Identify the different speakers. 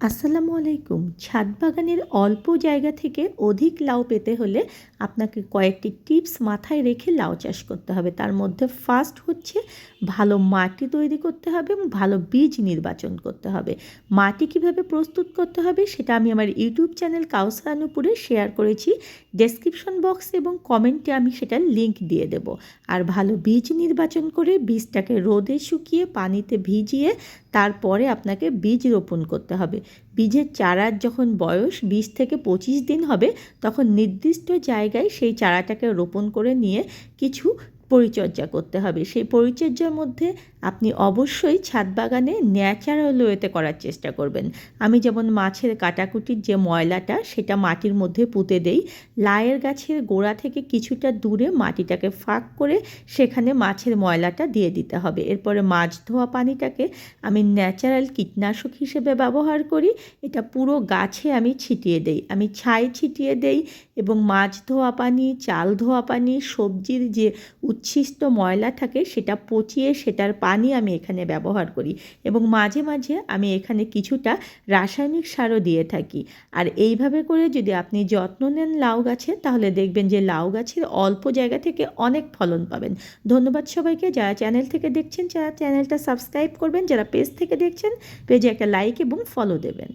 Speaker 1: আসসালামু আলাইকুম। ছাদ বাগানের অল্প জায়গা থেকে অধিক লাউ পেতে হলে আপনাকে কয়েকটি টিপস মাথায় রেখে লাউ চাষ করতে হবে। তার মধ্যে ফার্স্ট হচ্ছে ভালো মাটি তৈরি করতে হবে এবং ভালো বীজ নির্বাচন করতে হবে। মাটি কীভাবে প্রস্তুত করতে হবে সেটা আমি আমার ইউটিউব চ্যানেল কাউসানুপুরে শেয়ার করেছি। ডেসক্রিপশন বক্স এবং কমেন্টে আমি সেটার লিংক দিয়ে দেব। আর ভালো বীজ নির্বাচন করে বীজটাকে রোদে শুকিয়ে পানিতে ভিজিয়ে তারপরে আপনাকে বীজ রোপণ করতে হবে। বীজের চারার যখন বয়স বিশ থেকে পঁচিশ দিন হবে, তখন নির্দিষ্ট জায়গায় সেই চারাটাকে রোপণ করে নিয়ে কিছু পরিচর্যা করতে হবে। সেই পরিচর্যার মধ্যে আপনি অবশ্যই ছাদ বাগানে ন্যাচারাল ওয়েতে করার চেষ্টা করবেন। আমি যেমন মাছের কাটাকুটির যে ময়লাটা, সেটা মাটির মধ্যে পুঁতে দেই। লায়ের গাছের গোড়া থেকে কিছুটা দূরে মাটিটাকে ফাঁক করে সেখানে মাছের ময়লাটা দিয়ে দিতে হবে। এরপরে মাছ ধোয়া পানিটাকে আমি ন্যাচারাল কীটনাশক হিসেবে ব্যবহার করি। এটা পুরো গাছে আমি ছিটিয়ে দেই। আমি ছাই ছিটিয়ে দেই এবং মাছ ধোয়া পানি, চাল ধোয়া পানি, সবজির যে উচ্ছিষ্ট ময়লা থাকে, সেটা পচিয়ে সেটার পানি আমি এখানে ব্যবহার করি এবং মাঝে মাঝে আমি এখানে কিছুটা রাসায়নিক সারও দিয়ে থাকি। আর এইভাবে করে যদি আপনি যত্ন নেন লাউ গাছে, তাহলে দেখবেন যে লাউ গাছের অল্প জায়গা থেকে অনেক ফলন পাবেন। ধন্যবাদ সবাইকে, যারা চ্যানেল থেকে দেখছেন, যারা চ্যানেলটা সাবস্ক্রাইব করবেন, যারা পেজ থেকে দেখছেন, পেজে একটা লাইক এবং ফলো দেবেন।